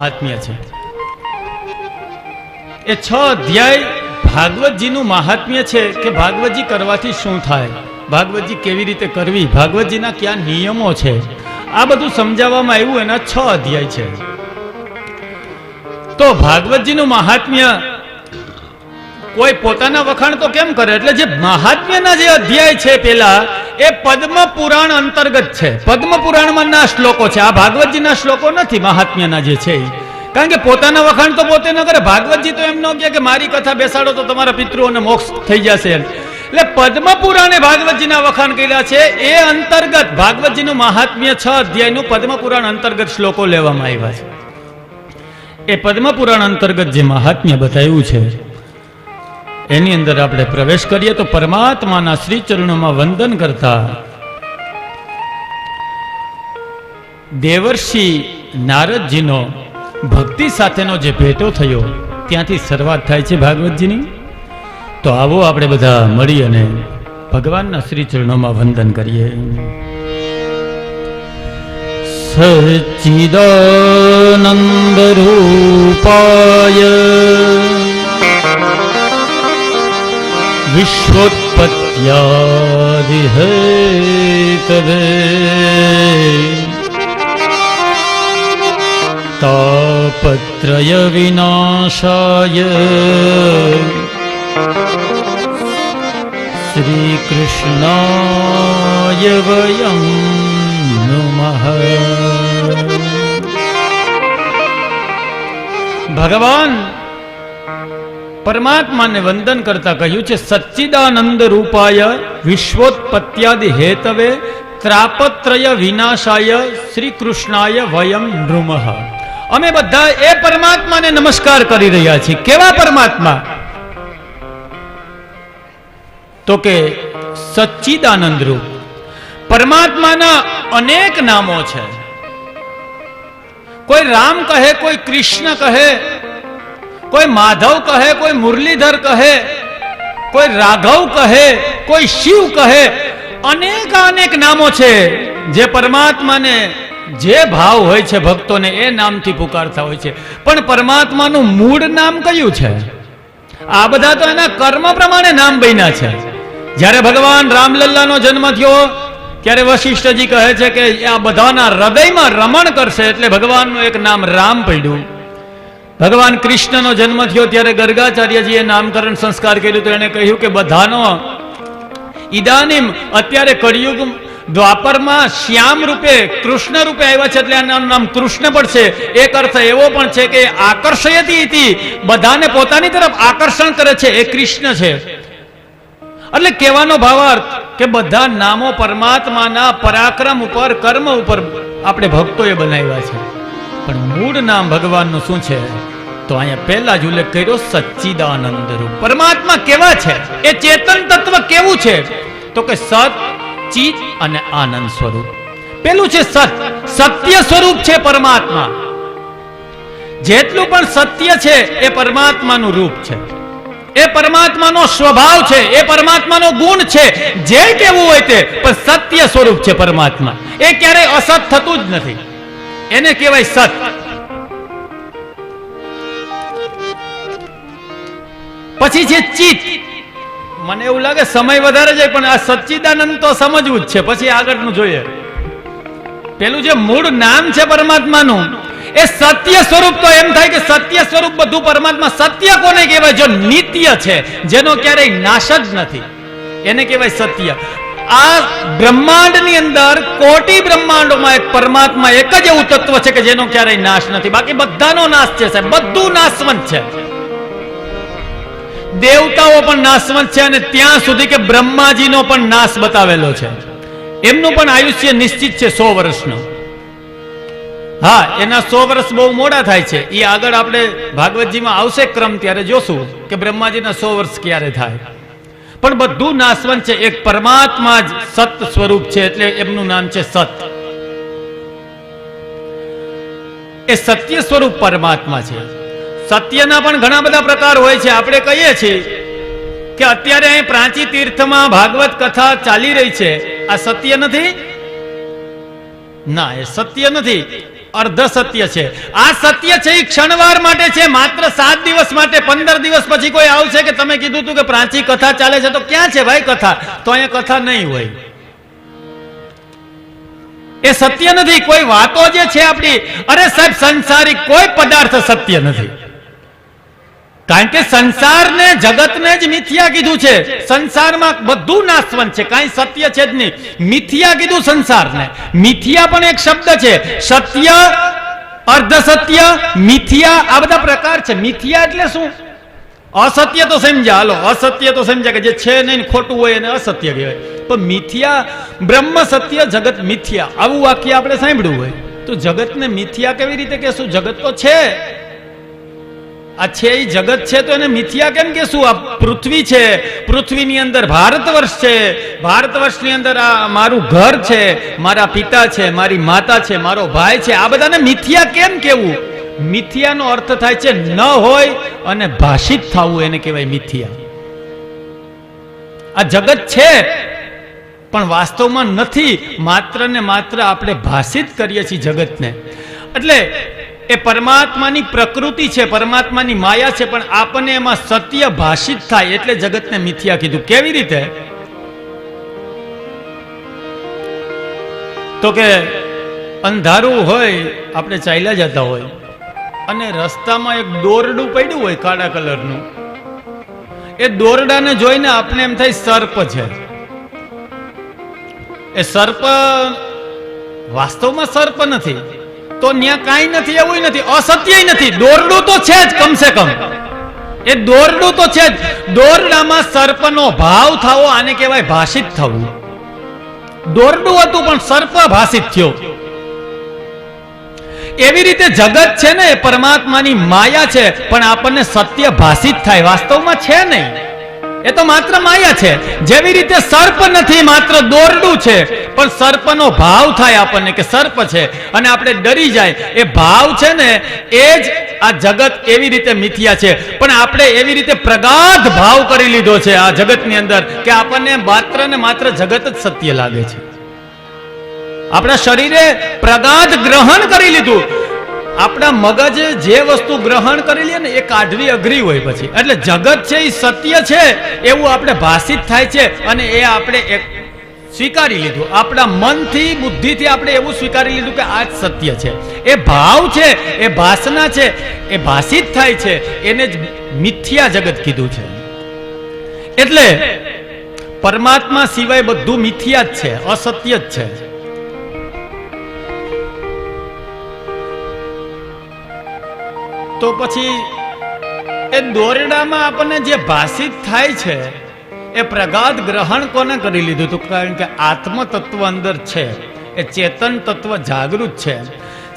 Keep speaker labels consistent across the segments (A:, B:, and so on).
A: આત્મ્ય છે. એ છ અધ્યાય ભાગવતજીનું મહાત્મ્ય છે કે ભાગવતજી કરવાથી શું થાય? ભાગવતજી કેવી રીતે કરવી? ભાગવતજીના કયા નિયમો છે? આ બધું સમજાવવામાં આવ્યું એના છ અધ્યાય છે. તો ભાગવતજીનું મહાત્મ્ય કોઈ પોતાના વખાણ તો કેમ કરે? એટલે જે મહાત્મ્યના જે અધ્યાય છે પેલા, એ પદ્મ પુરાણ અંતર્ગત છે. પદ્મ પુરાણમાં ના શ્લોકો છે. આ ભાગવતજીના શ્લોકો નથી મહાત્મ્યના જે છે. કારણ કે પોતાના વખાણ તો પોતે ન કરે. ભાગવતજી તો એમ ન કહે કે મારી કથા બેસાડો તો તમારા પિતૃઓને મોક્ષ થઈ જશે એટલે પદ્મ પુરાણે ભાગવતજીના વખાણ કર્યા છે. એ અંતર્ગત ભાગવતજીનું મહાત્મ્ય છ અધ્યાયનું પદ્મ પુરાણ અંતર્ગત શ્લોકો લેવામાં આવ્યા છે. એ પદ્મ પુરાણ અંતર્ગત જે મહાત્મ્ય બતાવ્યું છે એની અંદર આપણે પ્રવેશ કરીએ તો પરમાત્માના શ્રી ચરણોમાં વંદન કરતા. દેવર્ષિ નારદજીનો ભક્તિ સાથેનો જે ભેટો થયો, ત્યાંથી શરૂઆત થાય છે ભાગવતજીની. તો આવો આપણે બધા મળી અને ભગવાનના શ્રી ચરણોમાં વંદન કરીએ. સચિદાનંદ રૂપાય. विश्वोत्पत्यादिहेतवे तापत्रयविनाशाय श्रीकृष्णाय वयं नुमः भगवान् પરમાત્માને વંદન કરતા કહ્યું છે સચ્ચિદાનંદ રૂપાય વિશ્વોત્પત્યાદિ હેતવે ત્રાપત્રય વિનાશાય શ્રી કૃષ્ણાય વયમ નૃમઃ અમે બધા એ પરમાત્માને નમસ્કાર કરી રહ્યા છીએ. કેવા પરમાત્મા? તો કે સચ્ચિદાનંદ રૂપ. પરમાત્માના અનેક નામો છે. કોઈ રામ કહે, કોઈ કૃષ્ણ કહે કોઈ માધવ કહે, કોઈ મુરલીધર કહે, કોઈ રાઘવ કહે, કોઈ શિવ કહે અનેક અનેક નામો છે જે પરમાત્માને જે ભાવ હોય છે ભક્તોને એ નામથી પુકારતા હોય છે. પણ પરમાત્માનું મૂળ નામ કયું છે? આ બધા તો એના કર્મ પ્રમાણે નામ બન્યા છે. જ્યારે ભગવાન રામલલ્લાનો જન્મ થયો, ત્યારે વશિષ્ઠજી કહે છે કે આ બધાના હૃદયમાં રમણ કરશે એટલે ભગવાનનું એક નામ રામ પડ્યું. ભગવાન કૃષ્ણનો જન્મ થયો ત્યારે ગર્ગાચાર્યજીએ નામકરણ સંસ્કાર કર્યું તો એને કહ્યું કે બધાનો, ઈદાનીમ અત્યારે કળિયુગ દ્વાપરમાં શ્યામ રૂપે, કૃષ્ણ રૂપે આવ્યા છે એટલે આનું નામ કૃષ્ણ પણ છે. એક અર્થ એવો પણ છે કે આકર્ષયતી બધાને પોતાની તરફ આકર્ષણ કરે છે. એ કૃષ્ણ છે. એટલે કહેવાનો ભાવાર્થ કે બધા નામો પરમાત્માના પરાક્રમ ઉપર, કર્મ ઉપર આપણે ભક્તોએ બનાવ્યા છે. પણ મૂળ નામ ભગવાનનું શું છે? તો અહીંયા પહેલા જ ઉલ્લેખ કર્યો, સચ્ચિદાનંદ રૂપ. પરમાત્મા કેવા છે? એ ચેતન તત્વ કેવું છે? તો કે સત ચિત અને આનંદ સ્વરૂપ. પેલું છે સત. સત્ય સ્વરૂપ છે પરમાત્મા. જેટલું પણ સત્ય છે, એ પરમાત્માનું રૂપ છે. એ પરમાત્માનો સ્વભાવ છે, એ પરમાત્માનો ગુણ છે. જે કેવું હોય તે, પણ સત્ય સ્વરૂપ છે પરમાત્મા. એ ક્યારેય અસત થતું જ નથી. એને કહેવાય સત. પછી છે ચિત મને એવું લાગે સમય વધારે જાય, પણ આ સચ્ચિદાનંદ તો સમજવું જ છે. પછી આગળનું જોઈએ. પેલું જે મૂળ નામ છે પરમાત્માનું, એ સત્ય સ્વરૂપ તો એમ થાય કે સત્ય સ્વરૂપ બધું પરમાત્મા સત્ય કોને કહેવાય? જો નિત્ય છે, જેનો ક્યારેય નાશ જ નથી. એને કહેવાય સત્ય. આ બ્રહ્માંડની અંદર કોટી બ્રહ્માંડોમાં એક પરમાત્મા એક જ એવું તત્વ છે કે જેનો ક્યારેય નાશ નથી. બાકી બધાનો નાશ છે સાહેબ બધું નાશવંત છે. દેવતાઓ પણ નાશવંત છે અને ત્યાં સુધી કે બ્રહ્માજીનો પણ નાશ બતાવેલો છે. એમનું પણ આયુષ્ય નિશ્ચિત છે સો વર્ષનું. હા, એના સો વર્ષ બહુ મોડા થાય છે. એ આગળ આપણે ભાગવતજીમાં આવશે ક્રમ ત્યારે જોશું કે બ્રહ્માજીના સો વર્ષ ક્યારે થાય. પણ બધું નાશવંત છે. એક પરમાત્મા જ સત સ્વરૂપ છે એટલે એમનું નામ છે સત. એ સત્ય સ્વરૂપ પરમાત્મા છે. સત્યના પણ ઘણા બધા પ્રકાર હોય છે. આપણે કહીએ છીએ કે અત્યારે અહીં પ્રાચી તીર્થમાં ભાગવત કથા ચાલી રહી છે. આ સત્ય નથી? ના, એ સત્ય નથી. અર્ધ સત્ય છે. આ સત્ય છે એ ક્ષણવાર માટે છે, માત્ર સાત દિવસ માટે, પંદર દિવસ પછી કોઈ આવશે કે તમે કીધું હતું કે પ્રાચી કથા ચાલે છે, તો ક્યાં છે ભાઈ કથા? તો અહીંયા કથા નહીં હોય. એ સત્ય નથી, કોઈ વાતો જે છે આપણી, અરે સાહેબ, સંસારિક કોઈ પદાર્થ સત્ય નથી. કારણ કે સંસારને, જગતને જ મિથ્યા કીધું છે. સંસારમાં બધું નાશવંત છે. કાંઈ સત્ય છે જ નહીં. મિથ્યા કીધું સંસારને. મિથ્યા પણ એક શબ્દ છે. સત્ય, અર્ધ સત્ય, મિથ્યા, આ બધા પ્રકાર છે. મિથ્યા એટલે શું? અસત્ય તો સમજ્યા. હાલો, અસત્ય તો સમજ્યા કે જે છે નહીં ખોટું હોય એને અસત્ય કહેવાય. પણ મિથ્યા, બ્રહ્મ, સત્ય, જગત મિથ્યા. આવું વાક્ય આપણે સાંભળ્યું હોય. તો જગતને મિથ્યા કેવી રીતે કહેશું? જગત તો છે. આ છે એ જગત છે, તો એને મિથ્યા કેમ કહેશું? આ પૃથ્વી છે, પૃથ્વીની અંદર ભારત વર્ષ છે. ભારત વર્ષની અંદર આ મારું ઘર છે, મારા પિતા છે, મારી માતા છે, મારો ભાઈ છે. આ બધાને મિથ્યા કેમ કેવું મિથ્યાનો અર્થ થાય છે ન હોય અને ભાષિત થવું એને કહેવાય મિથ્યા. આ જગત છે, પણ વાસ્તવમાં નથી. માત્ર ને માત્ર આપણે ભાષિત કરીએ છીએ જગતને. એટલે એ પરમાત્માની પ્રકૃતિ છે, પરમાત્માની માયા છે, પણ આપણને એમાં સત્ય ભાષિત થાય એટલે જગતને મિથ્યા કીધું. કેવી રીતે? તો કે અંધારું હોય, આપણે ચાલ્યા જતા હોય, અને રસ્તામાં એક દોરડું પડ્યું હોય, કાળા કલરનું. એ દોરડાને જોઈને આપણે એમ થાય સર્પ છે. એ સર્પ વાસ્તવમાં સર્પ નથી. તો ત્યાં કાંઈ નથી, એવું નથી અસત્ય નથી. દોરડું તો છે જ કમસે કમ. એ દોરડું તો છે જ. દોરડામાં સર્પનો ભાવ થવો, આને કહેવાય ભાષિત થવું. દોરડું હતું, પણ સર્પ ભાષિત થયો. એવી રીતે જગત છે ને પરમાત્માની માયા છે, પણ આપણને સત્ય ભાષિત થાય. વાસ્તવમાં છે નહીં. એ તો માત્ર માયા છે. જેવી રીતે સર્પ નથી, માત્ર દોરડું છે. પણ સર્પનો ભાવ થાય આપણને કે સર્પ છે. અને આપણે ડરી જાય. એ ભાવ છે ને, એ જ આ જગત એવી રીતે મિથ્યા છે. પણ આપણે એવી રીતે પ્રગાઢ ભાવ કરી લીધો છે આ જગતની અંદર કે આપણને માત્ર ને માત્ર જગત જ સત્ય લાગે છે. આપણા શરીરે પ્રગાઢ ગ્રહણ કરી લીધું. આપણા મગજે જે વસ્તુ ગ્રહણ કરી લે ને એ કાઢવી અઘરી હોય પછી. એટલે જગત છે એ સત્ય છે, એવું આપણે ભાષિત થાય છે અને એ આપણે એક સ્વીકારી લીધું. આપણા મનથી, બુદ્ધિથી આપણે એવું સ્વીકારી લીધું કે આ જ સત્ય છે. એ ભાવ છે, એ ભાષના છે, એ ભાષિત થાય છે, એને જ મિથ્યા જગત કીધું છે. એટલે પરમાત્મા સિવાય બધું મિથ્યા જ છે, અસત્ય જ છે. તો પછી એ દોરડામાં આપણને જે ભાષિત થાય છે, એ પ્રગાઢ ગ્રહણ કોને કરી લીધું હતું? કારણ કે આત્મ તત્વ અંદર છે, એ ચેતન તત્વ જાગૃત છે.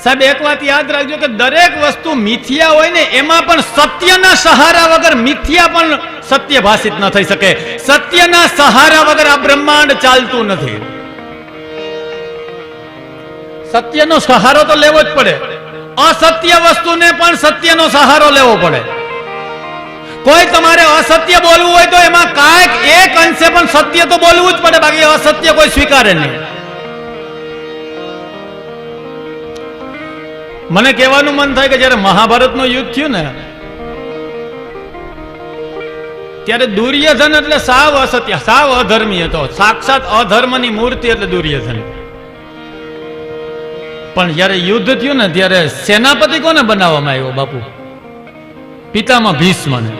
A: સાહેબ, એક વાત યાદ રાખજો કે દરેક વસ્તુ મિથ્યા હોય ને, એમાં પણ સત્યના સહારા વગર મિથ્યા પણ સત્ય ભાષિત ન થઈ શકે. સત્યના સહારા વગર આ બ્રહ્માંડ ચાલતું નથી. સત્યનો સહારો તો લેવો જ પડે. અસત્ય વસ્તુને પણ સત્યનો સહારો લેવો પડે. કોઈ તમારે અસત્ય બોલવું હોય તો એમાં કાંઈક એક અંશે પણ સત્ય તો બોલવું જ પડે, બાકી અસત્ય કોઈ સ્વીકારે નહીં. મને કહેવાનું મન થાય કે જ્યારે મહાભારતનું યુદ્ધ થયું ને, ત્યારે દુર્યોધન એટલે સાવ અસત્ય, સાવ અધર્મી હતો. સાક્ષાત અધર્મની મૂર્તિ એટલે દુર્યોધન. પણ જ્યારે યુદ્ધ થયું ને, ત્યારે સેનાપતિ કોને બનાવવામાં આવ્યો બાપુ? પિતામાં ભીષ્મને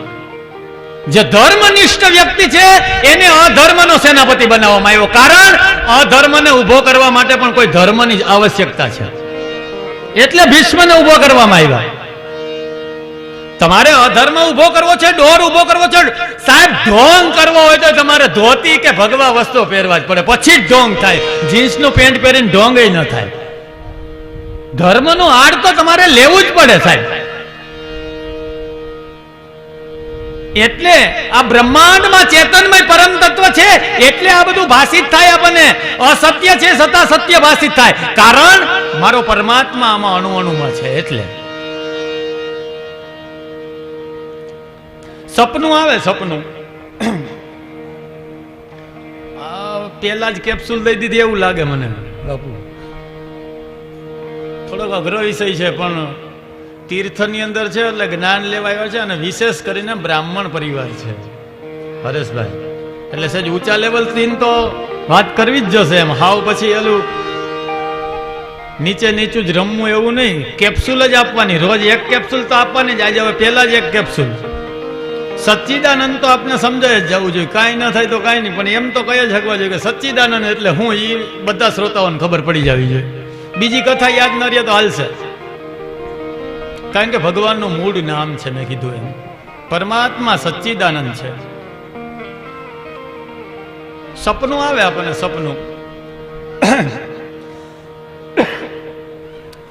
A: જે ધર્મનિષ્ઠ વ્યક્તિ છે, એને અધર્મનો સેનાપતિ બનાવવામાં આવ્યો. કારણ, અધર્મને ઊભો કરવા માટે પણ કોઈ ધર્મની આવશ્યકતા છે. એટલે ભીષ્મને ઊભો કરવામાં આવ્યા. તમારે અધર્મ ઊભો કરવો છે, ડોર ઊભો કરવો છે. સાહેબ, ઢોંગ કરવો હોય તો તમારે ધોતી કે ભગવા વસ્ત્રો પહેરવા જ પડે. પછી જ ઢોંગ થાય. જીન્સનું પેન્ટ પહેરીને ઢોંગ ન થાય. ધર્મનું આડ તો તમારે લેવું જ પડે સાહેબ. એટલે આ બ્રહ્માંડમાં ચેતનમય પરમ તત્વ છે, એટલે આ બધું ભાષિત થાય આપણને. અસત્ય છે, સતા સત્ય ભાષિત થાય. કારણ મારો પરમાત્મા આમાં અણુ અણુમાં છે, એટલે. સપનું આવે, સપનું. પેલા જ કેપ્સ્યુલ દઈ દીધી, એવું લાગે મને, બાપુ. થોડોક અઘરો વિષય છે, પણ તીર્થની અંદર છે એટલે જ્ઞાન લેવા આવ્યા છે અને વિશેષ કરીને બ્રાહ્મણ પરિવાર છે. હરેશભાઈ, એટલે સહેજ ઊંચા લેવલથી તો વાત કરવી જ જશે એમ. હાવ પછી એલું નીચે નીચું જ રમવું એવું નહીં. કેપ્સ્યુલ જ આપવાની. રોજ એક કેપ્સ્યુલ તો આપવાની જ. આજે હવે પહેલા જ એક કેપ્સ્યુલ સચ્ચિદાનંદ તો આપને સમજાય જ જવું જોઈએ. કાંઈ ન થાય તો કાંઈ નહીં, પણ એમ તો કહી જ શકવા જોઈએ કે સચ્ચિદાનંદ એટલે હું એ બધા શ્રોતાઓને ખબર પડી જવી જોઈએ. બીજી કથા યાદ ન રહે તો હાલશે. કારણ કે ભગવાનનું મૂળ નામ છે મેં કીધું એમ. પરમાત્મા સચ્ચિદાનંદ છે. સપનું આવે આપણને સપનું.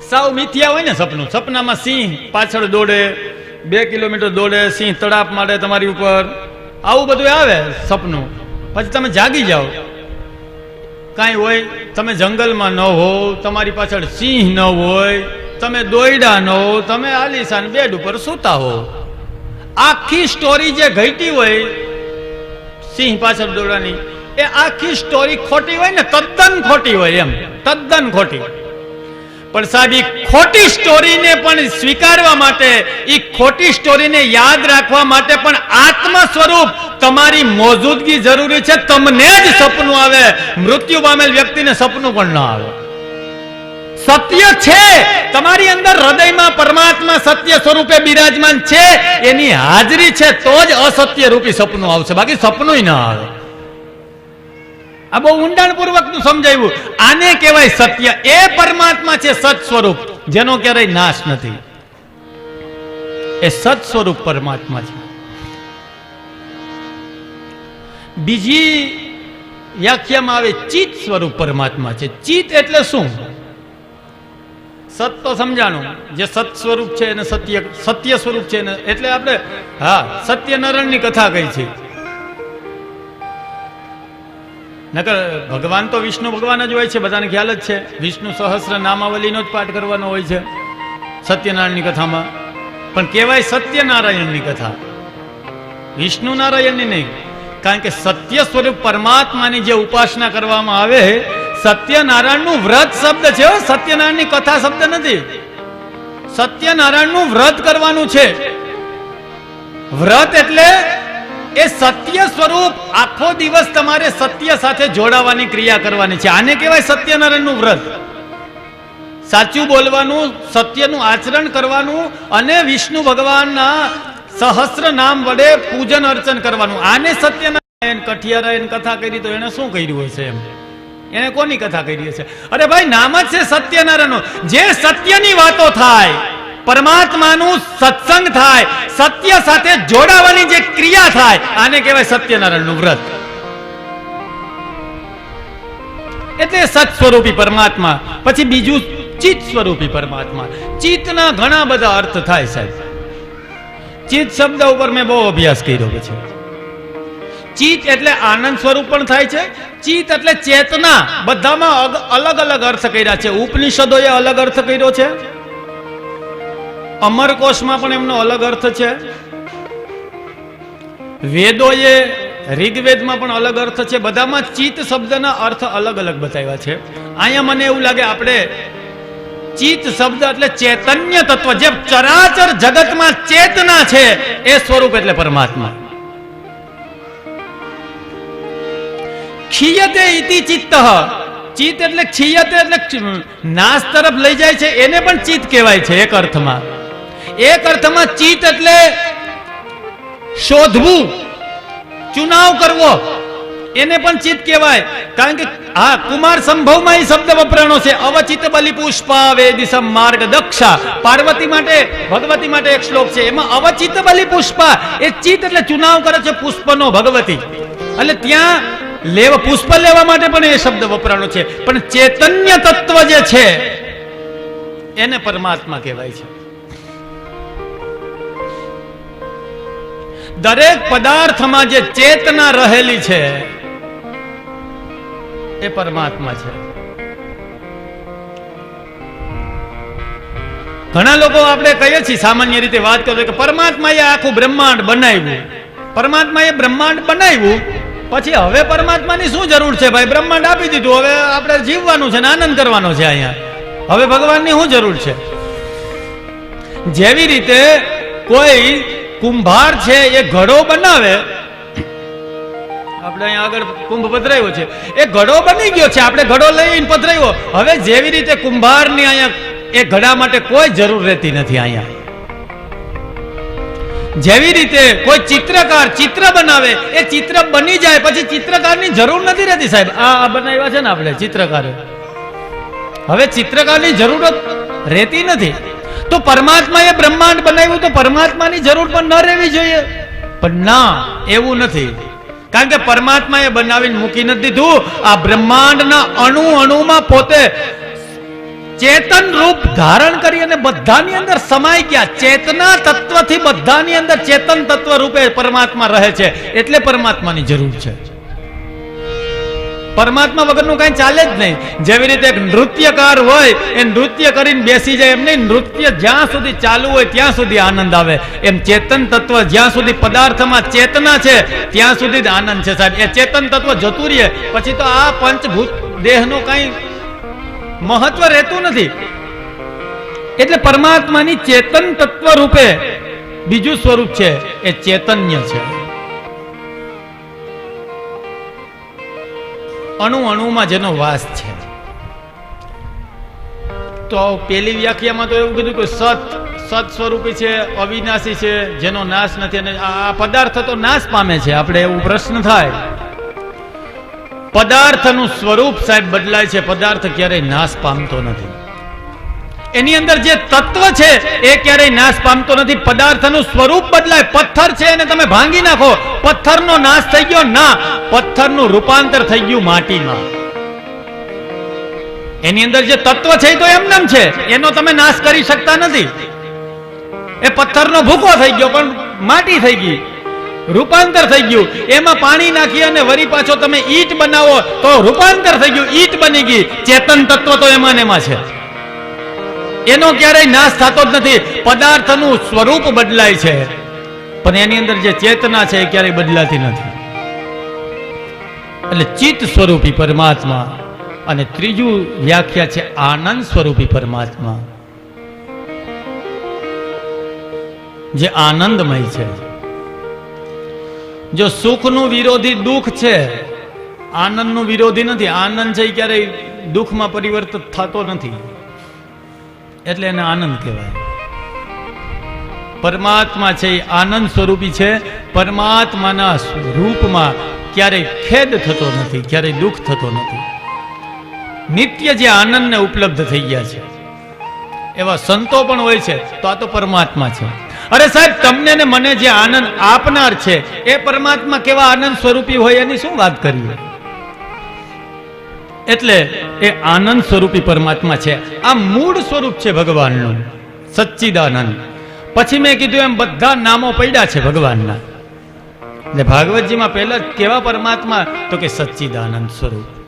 A: સાવ મિથ્યા હોય ને સપનું. સપનામાં સિંહ પાછળ દોડે, બે કિલોમીટર દોડે, સિંહ તડાપ મારે તમારી ઉપર. આવું બધું આવે સપનું. પછી તમે જાગી જાઓ. કાંઈ હોય, તમે જંગલમાં ન હો, તમારી પાછળ સિંહ ન હોય, તમે દોયડા ન હો, તમે આલીશાન બેડ ઉપર સૂતા હો. આખી સ્ટોરી જે ઘટી હોય, સિંહ પાછળ દોડવાની, એ આખી સ્ટોરી ખોટી હોય ને તદ્દન ખોટી હોય એમ, તદ્દન ખોટી. પણ સાહેબ, ઈ ખોટી સ્ટોરીને પણ સ્વીકારવા માટે, ઈ ખોટી સ્ટોરીને યાદ રાખવા માટે પણ આત્મ સ્વરૂપ તમારી મોજૂદગી જરૂરી છે. તમને જ સપનું આવે. મૃત્યુ પામેલ વ્યક્તિને સપનું પણ ન આવે. સત્ય છે. તમારી અંદર હૃદયમાં પરમાત્મા સત્ય સ્વરૂપે બિરાજમાન છે. એની હાજરી છે તો જ અસત્ય રૂપી સપનું આવશે. બાકી સપનું ન આવે. આ બહુ ઊંડાણપૂર્વકનું સમજાવ્યું. આને કહેવાય સત્ય. એ પરમાત્મા છે સત સ્વરૂપ, જેનો ક્યારેય નાશ નથી. એ સત સ્વરૂપ પરમાત્મા છે. બીજી વ્યાખ્યામાં આવે ચિત સ્વરૂપ પરમાત્મા છે. ચિત એટલે શું? સત તો સમજાણું. જે સત સ્વરૂપ છે એને સત્ય સત્ય સ્વરૂપ છે એને એટલે આપણે, હા, સત્યનારાયણની કથા કહી છે. નકર ભગવાન તો વિષ્ણુ ભગવાન જ હોય છે, બધાને ખ્યાલ જ છે. વિષ્ણુ સહસ્ર નામાવલીનો જ પાઠ કરવાનો હોય છે, સત્યનારાયણની કથામાં. પણ કહેવાય સત્યનારાયણની કથા. વિષ્ણુ નારાયણની નહીં, કારણ કે સત્ય સ્વરૂપ પરમાત્માની જે ઉપાસના કરવામાં આવે, સત્યનારાયણનું વ્રત શબ્દ છે સત્યનારાયણની કથા શબ્દ નથી. સત્યનારાયણનું વ્રત કરવાનું છે. વ્રત એટલે એ સત્ય સ્વરૂપ આખો દિવસ તમારે સત્ય સાથે જોડાવાની ક્રિયા કરવાની છે. આને કહેવાય સત્યનારાયણનું વ્રત. સાચું બોલવાનું, સત્યનું આચરણ કરવાનું અને વિષ્ણુ ભગવાનના સહસ્ર નામ વડે પૂજન અર્ચન કરવાનું. આને સત્યનારાયણ, કઠિયારાયણ કથા કરી તો એને શું કર્યું હશે એમ? એને કોની કથા કરી હશે? અરે ભાઈ, નામ જ છે સત્યનારાયણ જે સત્યની વાતો થાય પરમાત્માનું સત્સંગ થાય, સત્ય સાથે જોડાવાની જે ક્રિયા થાય, આને કહેવાય સત્યનારાયણનું વ્રત. એટલે સત સ્વરૂપી પરમાત્મા, પછી બીજું ચિત સ્વરૂપી પરમાત્મા. ચિત્તના ઘણા બધા અર્થ થાય સાહેબ. ચિત્ત શબ્દ ઉપર મેં બહુ અભ્યાસ કર્યો છે ચિત્ત એટલે આનંદ સ્વરૂપ પણ થાય છે, ચિત્ત એટલે ચેતના. બધામાં અલગ અલગ અર્થ કર્યા છે. ઉપનિષદોએ અલગ અર્થ કર્યો છે. અમરકોશમાં પણ એમનો અલગ અર્થ છે. વેદોએ ઋગ્વેદમાં પણ અલગ અર્થ છે. બધામાં ચિત્ત શબ્દના અર્થ અલગ અલગ બતાવ્યા છે. અહીંયા મને એવું લાગે આપણે ચિત્ત શબ્દ એટલે ચૈતન્ય તત્વ જે ચરાચર જગતમાં ચેતના છે એ સ્વરૂપ એટલે પરમાત્મા. ખીયતે ઇતિ ચિત્ત. ચિત્ત એટલે ખીયતે એટલે નાશ તરફ લઈ જાય છે. એને પણ ચિત્ત કહેવાય છે એક અર્થમાં. એક અર્થમાં ચિત્ત એટલે શોધવું, ચુનાવ કરવો. એને પણ ચિત્ત કહેવાય. કારણ કે, હા, કુમાર સંભવમાં એ શબ્દ વપરાણો છે. અવચિત બલિ પુષ્પા વેદિસમ માર્ગ દક્ષા. પાર્વતી માટે, ભગવતી માટે એક શ્લોક છે. એમાં અવચિત બલિ પુષ્પા. એ ચિત્ત એટલે ચુનાવ કરે છે પુષ્પનો ભગવતી. એટલે ત્યાં લેવા, પુષ્પ લેવા માટે પણ એ શબ્દ વપરાણો છે. પણ ચૈતન્ય તત્વ જે છે, એને પરમાત્મા કહેવાય છે. દરેક પદાર્થમાં જે ચેતના રહેલી છે, એ પરમાત્મા છે. ઘણા લોકો આપણે કહીએ છીએ, સામાન્ય રીતે વાત કરીએ કે પરમાત્માએ આખું બ્રહ્માંડ બનાવ્યું. પરમાત્માએ બ્રહ્માંડ બનાવ્યું, પછી હવે પરમાત્માની શું જરૂર છે ભાઈ? બ્રહ્માંડ આપી દીધું, હવે આપણે જીવવાનું છે ને આનંદ કરવાનો છે અહીંયા. હવે ભગવાનની શું જરૂર છે? જેવી રીતે કોઈ કુંભાર છે એ ઘડો બનાવે. આપણે અહીંયા આગળ કુંભ પધરાયો છે. એ ઘડો બની ગયો છે. આપણે ઘડો લઈને પધરાયો. હવે જેવી રીતે કુંભારની અહીંયા એ ઘડા માટે કોઈ જરૂર રહેતી નથી અહીંયા. જેવી રીતે કોઈ ચિત્રકાર ચિત્ર બનાવે, એ ચિત્ર બની જાય, પછી ચિત્રકારની જરૂર નથી રહેતી સાહેબ. આ બનાવ્યા છે ને આપણે ચિત્રકારે. હવે ચિત્રકારની જરૂરત રહેતી નથી. તો પરમાત્માએ બ્રહ્માંડ બનાવ્યું તો પરમાત્માની જરૂર પણ ન રહેવી જોઈએ. પણ ના, એવું નથી. કારણ કે પરમાત્માએ બનાવીને મૂકી નથી દીધું. આ બ્રહ્માંડના અણુ અણુમાં પોતે ચેતન રૂપ ધારણ કરી અને બધાની અંદર સમાઈ ગયા. ચેતના તત્વથી બધાની અંદર ચેતન તત્વ રૂપે પરમાત્મા રહે છે. એટલે પરમાત્માની જરૂર છે. પરમાત્મા વગરનું કઈ ચાલે જ નહીં. જેવી રીતે એક નૃત્યકાર હોય, એ નૃત્ય કરીને બેસી જાય એમ નહીં. નૃત્ય જ્યાં સુધી ચાલુ હોય, ત્યાં સુધી આનંદ આવે. એમ ચેતન તત્વ જ્યાં સુધી પદાર્થમાં ચેતના છે, ત્યાં સુધી જ આનંદ છે સાહેબ. એ ચેતન તત્વ જતું રહે પછી તો આ પંચભૂત દેહનું કઈ મહત્વ રહેતું નથી. એટલે પરમાત્માની ચેતન તત્વ રૂપે બીજું સ્વરૂપ છે, એ ચૈતન્ય છે. અણુ અણુમાં જેનો વાસ છે. તો પેલી વ્યાખ્યામાં તો એવું કીધું કે સત સત સ્વરૂપી છે, અવિનાશી છે, જેનો નાશ નથી અને આ પદાર્થ તો નાશ પામે છે. આપણે એવું પ્રશ્ન થાય. પદાર્થનું સ્વરૂપ સાહેબ બદલાય છે. પદાર્થ ક્યારેય નાશ પામતો નથી. એની અંદર જે તત્વ છે, એ ક્યારેય નાશ પામતો નથી. પદાર્થનું સ્વરૂપ બદલાય. પથ્થર છે એને તમે ભાંગી નાખો. પથ્થરનો નાશ થઈ ગયો, ના. પથ્થરનું રૂપાંતર થઈ ગયું માટીમાં. એની અંદર જે તત્વ છે તો એમનેમ છે. એનો તમે નાશ કરી શકતા નથી. એ પથ્થરનો ભૂકો થઈ ગયો, પણ માટી થઈ ગઈ. રૂપાંતર થઈ ગયું. એમાં પાણી નાખી અને વરી પાછો તમે ઈટ બનાવો, તો રૂપાંતર થઈ ગયું. ઈટ બની ગઈ. ચેતન તત્વ તો એમાં ને એમાં છે. એનો ક્યારેય નાશ થતો જ નથી. પદાર્થનું સ્વરૂપ બદલાય છે. પણ એની અંદર જે ચેતના છે એ ક્યારેય બદલાતી નથી. એટલે ચિત્ત સ્વરૂપી પરમાત્મા અને ત્રીજું વ્યાખ્યા છે આનંદ સ્વરૂપી પરમાત્મા. જે આનંદમય છે. જો સુખનું વિરોધી દુઃખ છે, આનંદનું વિરોધી નથી. આનંદ છે એ ક્યારેય દુઃખમાં પરિવર્તિત થતો નથી. એટલે એને આનંદ કહેવાય. પરમાત્મા છે એ આનંદ સ્વરૂપી છે. પરમાત્માના રૂપમાં ક્યારેય ખેદ થતો નથી, ક્યારેય દુઃખ થતો નથી. નિત્ય જે આનંદને ઉપલબ્ધ થઈ ગયા છે. એવા સંતો પણ હોય છે, તો આ તો પરમાત્મા છે. અરે સાહેબ, તમને ને મને જે આનંદ આપનાર છે, એ પરમાત્મા કેવા આનંદ સ્વરૂપી હોય એની શું વાત કરીએ? એટલે એ આનંદ સ્વરૂપી પરમાત્મા છે. આ મૂળ સ્વરૂપ છે ભગવાનનું, સચ્ચિદાનંદ. પછી મેં કીધું એમ બધા નામો પડ્યા છે ભગવાનના. એટલે ભાગવતજીમાં પહેલા કેવા પરમાત્મા? તો કે સચ્ચિદાનંદ સ્વરૂપ.